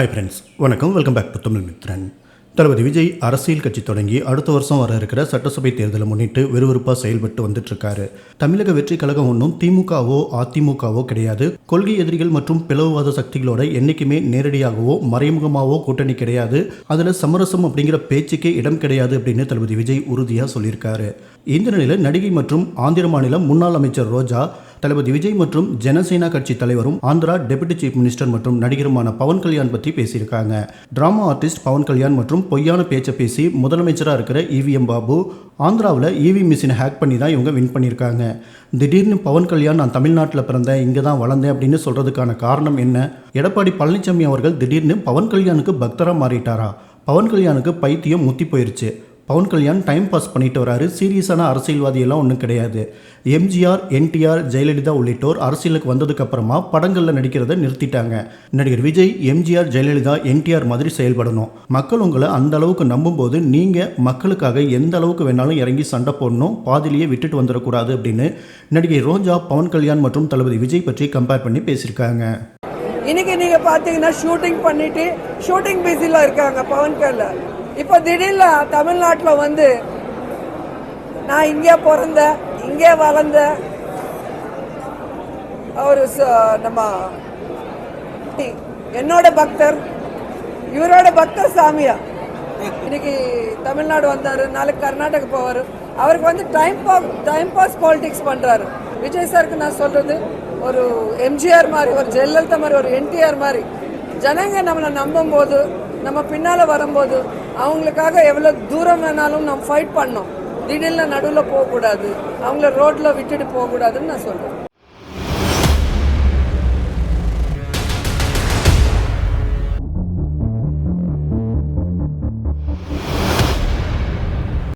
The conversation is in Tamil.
ஹாய் ஃப்ரெண்ட்ஸ் வணக்கம். Welcome back to Tamil Mithran Thalapathy Vijay அரசியல் கட்சி தொடங்கி அடுத்த வருஷம் வர இருக்கிற சட்டசபை தேர்தலை முன்னிட்டு விறுவிறுப்பாக செயல்பட்டு வந்துட்டு இருக்காரு தமிழக வெற்றி கழகம் ஒன்றும் திமுகவோ அதிமுகவோ கிடையாது. கொள்கை எதிரிகள் மற்றும் பிளவுவாத சக்திகளோட என்றைக்குமே நேரடியாகவோ மறைமுகமாகவோ கூட்டணி கிடையாது. அதில் சமரசம் அப்படிங்கிற பேச்சுக்கே இடம் கிடையாது அப்படின்னு தளபதி விஜய் உறுதியாக சொல்லியிருக்காரு. இந்த நிலையில் நடிகை மற்றும் ஆந்திர மாநில முன்னாள் அமைச்சர் ரோஜா தளபதி விஜய் மற்றும் ஜனசேனா கட்சி தலைவரும் ஆந்திரா டெபுட்டி சீஃப் மினிஸ்டர் மற்றும் நடிகருமான பவன் கல்யாண் பற்றி பேசியிருக்காங்க. டிராமா ஆர்டிஸ்ட் பவன் கல்யாண் மற்றும் பொய்யான பேச்சை பேசி முதலமைச்சராக இருக்கிற இவிஎம் பாபு ஆந்திராவில் இவி மிஷினை ஹேக் பண்ணி தான் இவங்க வின் பண்ணியிருக்காங்க. திடீர்னு பவன் கல்யாண் நான் தமிழ்நாட்டில் பிறந்தேன் இங்கே தான் வளர்ந்தேன் அப்படின்னு சொல்கிறதுக்கான காரணம் என்ன? எடப்பாடி பழனிசாமி அவர்கள் திடீர்னு பவன் கல்யாணுக்கு பக்தராக மாறிட்டாரா? பவன் கல்யாணுக்கு பைத்தியம் முத்தி போயிருச்சு. பவன் கல்யாண் டைம் பாஸ் பண்ணிட்டு வராரு. சீரியஸான அரசியல்வாதியெல்லாம் ஒன்றும் கிடையாது. எம்ஜிஆர் என்டிஆர் ஜெயலலிதா உள்ளிட்டோர் அரசியலுக்கு வந்ததுக்கப்புறமா படங்களில் நடிக்கிறத நிறுத்திட்டாங்க. நடிகர் விஜய் எம்ஜிஆர் ஜெயலலிதா என்டிஆர் மாதிரி செயல்படணும். மக்கள் உங்களை அந்த அளவுக்கு நம்பும்போது நீங்கள் மக்களுக்காக எந்த அளவுக்கு வேணாலும் இறங்கி சண்டை போடணும் பாதிலேயே விட்டுட்டு வந்துடக்கூடாது அப்படின்னு நடிகை ரோஜா பவன் கல்யாண் மற்றும் தளபதி விஜய் பற்றி கம்பேர் பண்ணி பேசியிருக்காங்க. இன்னைக்கு நீங்க பாத்தீங்கன்னா ஷூட்டிங் பண்ணிட்டு ஷூட்டிங் பிஸில இருக்காங்க பவன் கல்யாண். இப்போ திடீர்னு தமிழ்நாட்டில் வந்து நான் இங்கே பிறந்தேன் இங்கே வளர்ந்த அவர் நம்ம என்னோட பக்தர் இவரோட பக்தர் சாமியா இன்னைக்கு தமிழ்நாடு வந்தாரு நாளைக்கு கர்நாடகா போவார். அவருக்கு வந்து time pass time pass politics பண்றாரு. விஜய் சாருக்கு நான் சொல்றது ஒரு எம்ஜிஆர் மாதிரி ஒரு ஜெயலலிதா மாதிரி ஒரு என்டிஆர் மாதிரி. ஜனங்க நம்மளை நம்பும் போது நம்ம பின்னால வரும்போது அவங்களுக்காக எவ்வளோ தூரம் வேணாலும் நம்ம ஃபைட் பண்ணோம். திடீர்னு நடுவில் போகக்கூடாது. அவங்கள ரோட்டில் விட்டுட்டு போகக்கூடாதுன்னு நான் சொல்கிறேன்